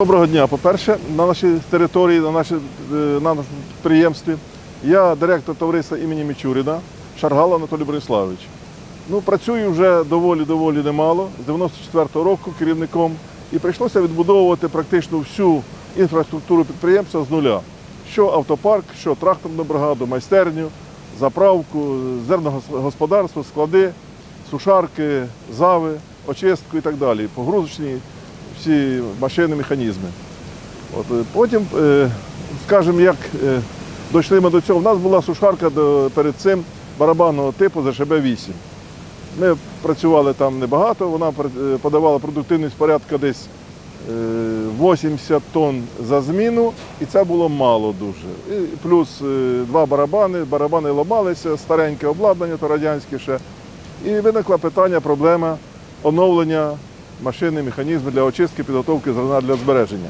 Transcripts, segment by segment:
Доброго дня. По-перше, на нашій території, на, нашій, е, на нашому підприємстві я директор товариства імені Мічуріна Шаргал Анатолій Бориславович. Ну, працюю вже доволі-доволі немало, з 94-го року керівником, і прийшлося відбудовувати практично всю інфраструктуру підприємства з нуля. Що автопарк, що тракторну бригаду, майстерню, заправку, зерногосподарство, склади, сушарки, зави, очистку і так далі, погрузочні всі машини, механізми. От, е, потім, е, скажімо, як е, дійшли ми до цього, у нас була сушарка перед цим барабанного типу ЗШБ-8. Ми працювали там небагато, вона подавала продуктивність порядка десь е, 80 тонн за зміну, і це було мало дуже. І плюс два барабани, барабани ламалися, стареньке обладнання, то радянське ще. І виникла питання, проблема оновлення машини, механізми для очистки, підготовки зерна для збереження.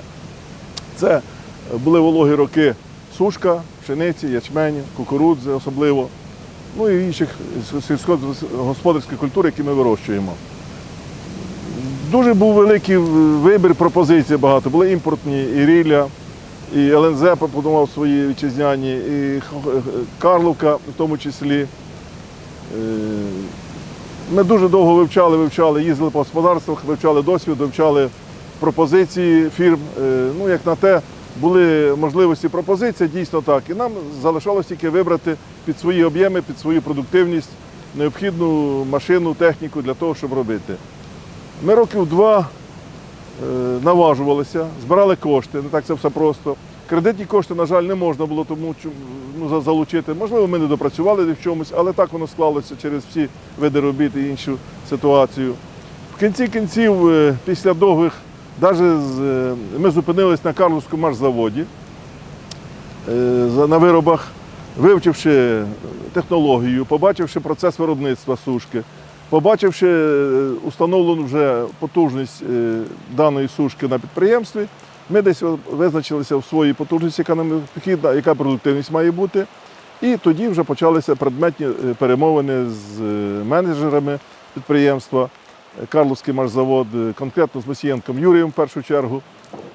Це були вологі роки сушка, пшениці, ячменю, кукурудзи особливо, ну і інших сільськогосподарських культур, які ми вирощуємо. Дуже був великий вибір пропозицій багато. Були імпортні і Рілля, і ЛНЗ пропонував свої вітчизняні, і Карловка в тому числі. Ми дуже довго вивчали, вивчали, їздили по господарствах, вивчали досвід, вивчали пропозиції фірм. Е, Ну, як на те, були можливості пропозиції, дійсно так. І нам залишалось тільки вибрати під свої об'єми, під свою продуктивність необхідну машину, техніку для того, щоб робити. Ми років два е, наважувалися, збирали кошти, не так це все просто. Кредитні кошти, на жаль, не можна було тому ну, залучити. Можливо, ми не допрацювали в чомусь, але так воно склалося через всі види робіт і іншу ситуацію. В кінці кінців, е, після довгих, навіть ми зупинились на Карловському маршзаводі е, на виробах, вивчивши технологію, побачивши процес виробництва сушки, побачивши е, установлену вже потужність е, даної сушки на підприємстві, ми десь визначилися в своїй потужності, яка нам необхідна, яка продуктивність має бути. І тоді вже почалися предметні е, перемовини з е, менеджерами підприємства, Карловський маршзавод, е, конкретно з Мосієнком Юрієм в першу чергу,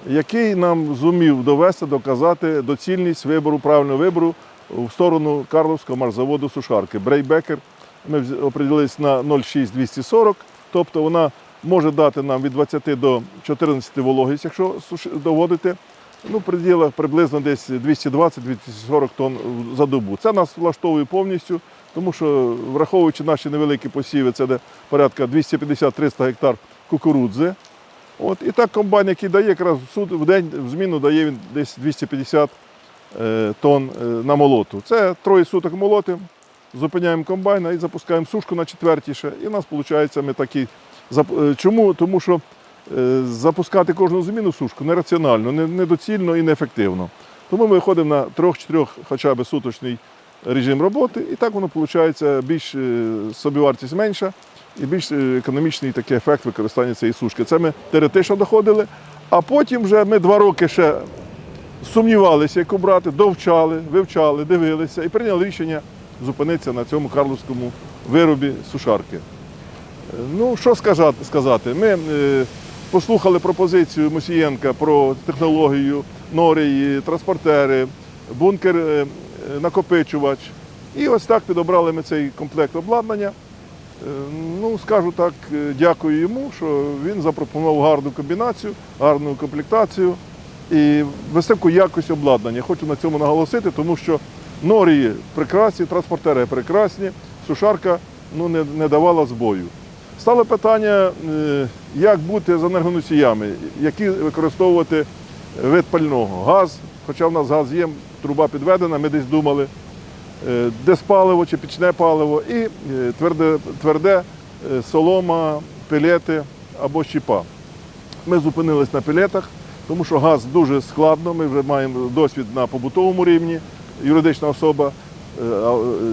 який нам зумів довести, доказати доцільність вибору, правильного вибору в сторону Карловського маршзаводу сушарки. Брейбекер. Ми оприділились на 0,6240, тобто вона може дати нам від 20 до 14 вологість, якщо доводити. Ну, в приблизно десь 220-240 тонн за добу. Це нас влаштовує повністю, тому що, враховуючи наші невеликі посіви, це де порядка 250-300 гектар кукурудзи. От, і так комбайн, який дає якраз в суд в день в зміну дає він десь 250 е, тонн е, на молоту. Це троє суток молотим, зупиняємо комбайна і запускаємо сушку на четвертій ще. І у нас виходить ми такі. Е, Чому? Тому що е, запускати кожну зміну сушку нераціонально, недоцільно і неефективно. Тому ми виходимо на трьох-чотирьох хоча б суточний режим роботи, і так воно виходить більш е, собівартість менша і більш економічний такий ефект використання цієї сушки. Це ми теоретично доходили, а потім вже ми два роки ще сумнівалися, яку брати, довчали, вивчали, дивилися і прийняли рішення зупинитися на цьому карловському виробі сушарки. Ну, що сказати? Ми е, послухали пропозицію Мосієнка про технологію, норії, транспортери, бункер, е, накопичувач. І ось так підобрали ми цей комплект обладнання. Е, Ну, скажу так, дякую йому, що він запропонував гарну комбінацію, гарну комплектацію і високу якість обладнання. Хочу на цьому наголосити, тому що норії прекрасні, транспортери прекрасні, сушарка ну, не, не давала збою. Стало питання, е, як бути з енергоносіями, які використовувати вид пального. Газ, хоча в нас газ є, труба підведена, ми десь думали, е, де паливо чи пічне паливо, і е, тверде, тверде солома, пелети або щіпа. Ми зупинились на пелетах, тому що газ дуже складно. Ми вже маємо досвід на побутовому рівні, юридична особа,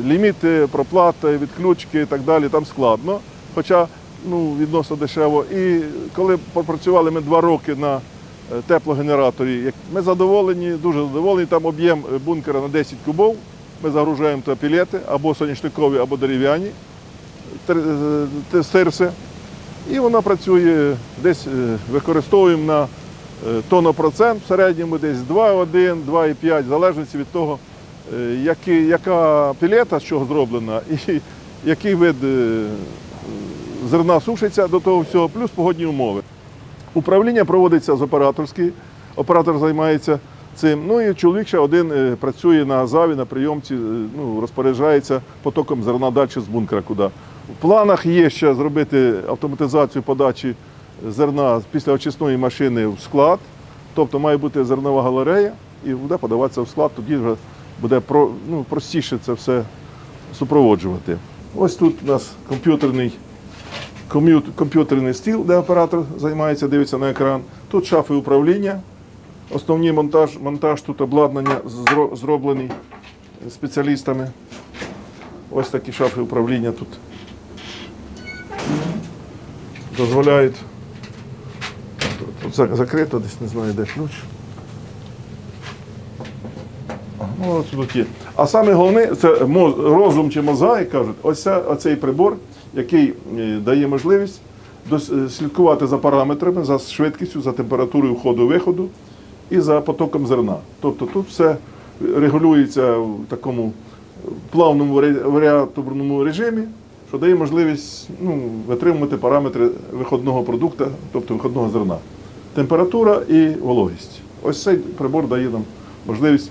ліміти, проплати, відключки і так далі. Там складно. Хоча ну, відносно дешево. І коли попрацювали ми два роки на е, теплогенераторі, ми задоволені, дуже задоволені. Там об'єм е, бункера на 10 кубов. Ми загружаємо то пілети або соняшникові, або дерев'яні е. І вона працює десь використовуємо на тонопроцент в середньому десь 2,1, 2,5, в залежності від того, які, яка пілета з чого зроблена і який вид зерна сушиться до того всього, плюс погодні умови. Управління проводиться з операторської, оператор займається цим. Ну і чоловік ще один е, працює на Азаві, на прийомці, е, ну, розпоряджається потоком зерна далі з бункера куди. В планах є ще зробити автоматизацію подачі зерна після очисної машини в склад. Тобто має бути зернова галерея і буде подаватися в склад, тоді вже буде ну, простіше це все супроводжувати. Ось тут у нас комп'ютерний комп'ютерний стіл, де оператор займається, дивиться на екран. Тут шафи управління. Основний монтаж, монтаж тут обладнання зроблений спеціалістами. Ось такі шафи управління тут дозволяють. Тут закрито, десь не знаю, де ключ. Ну, тут є. А саме головне це розум чи мозаїк, кажуть, ось оцей прибор, який е, дає можливість е, слідкувати за параметрами, за швидкістю, за температурою входу-виходу і за потоком зерна. Тобто тут все регулюється в такому плавному варі- варіаторному режимі, що дає можливість ну, витримувати параметри виходного продукту, тобто виходного зерна. Температура і вологість. Ось цей прибор дає нам можливість,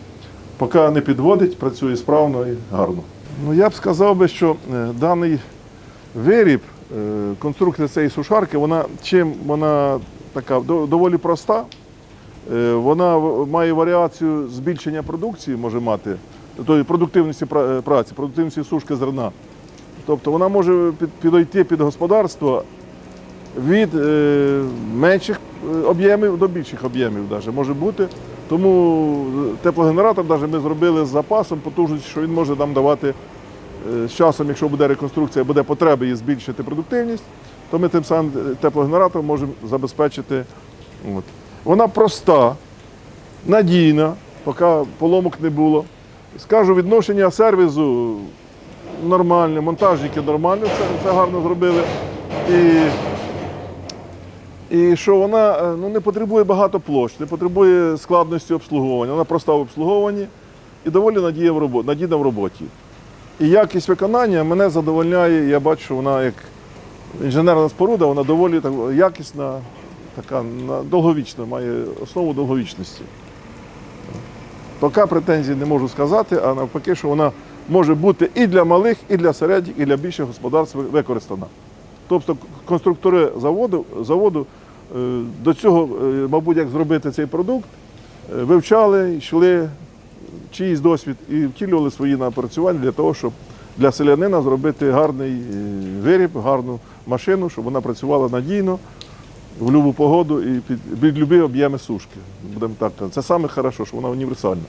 поки не підводить, працює справно і гарно. Ну, я б сказав би, що е, даний виріб, е, конструкція цієї сушарки, вона чим вона така доволі проста. Е, Вона має варіацію збільшення продукції, може мати, тобто продуктивності е, праці, продуктивності сушки зерна. Тобто вона може під- підійти під господарство від менших об'ємів до більших об'ємів може бути. Тому теплогенератор даже ми зробили з запасом потужності, що він може нам давати з часом, якщо буде реконструкція, буде потреба її збільшити продуктивність, то ми тим самим е, теплогенератором можемо забезпечити. От. Вона проста, надійна, поки поломок не було. Скажу, відношення сервізу нормальне, монтажники нормально це, це гарно зробили. І, і що вона е, ну, не потребує багато площ, не потребує складності обслуговування. Вона проста в обслуговуванні і доволі надійна в роботі. І якість виконання мене задовольняє. Я бачу, вона як інженерна споруда, вона доволі так, якісна, така на- довговічна, має основу довговічності. Поки претензій не можу сказати, а навпаки, що вона може бути і для малих, і для середніх, і для більших господарств використана. Тобто конструктори заводу, заводу е, до цього, е, мабуть, як зробити цей продукт, е, вивчали, йшли чиїсь досвід і втілювали свої напрацювання для того, щоб для селянина зробити гарний е, виріб, гарну машину, щоб вона працювала надійно в будь-яку погоду і під, під любі об'єми сушки. Будемо так казати. Це саме хорошо, що вона універсальна.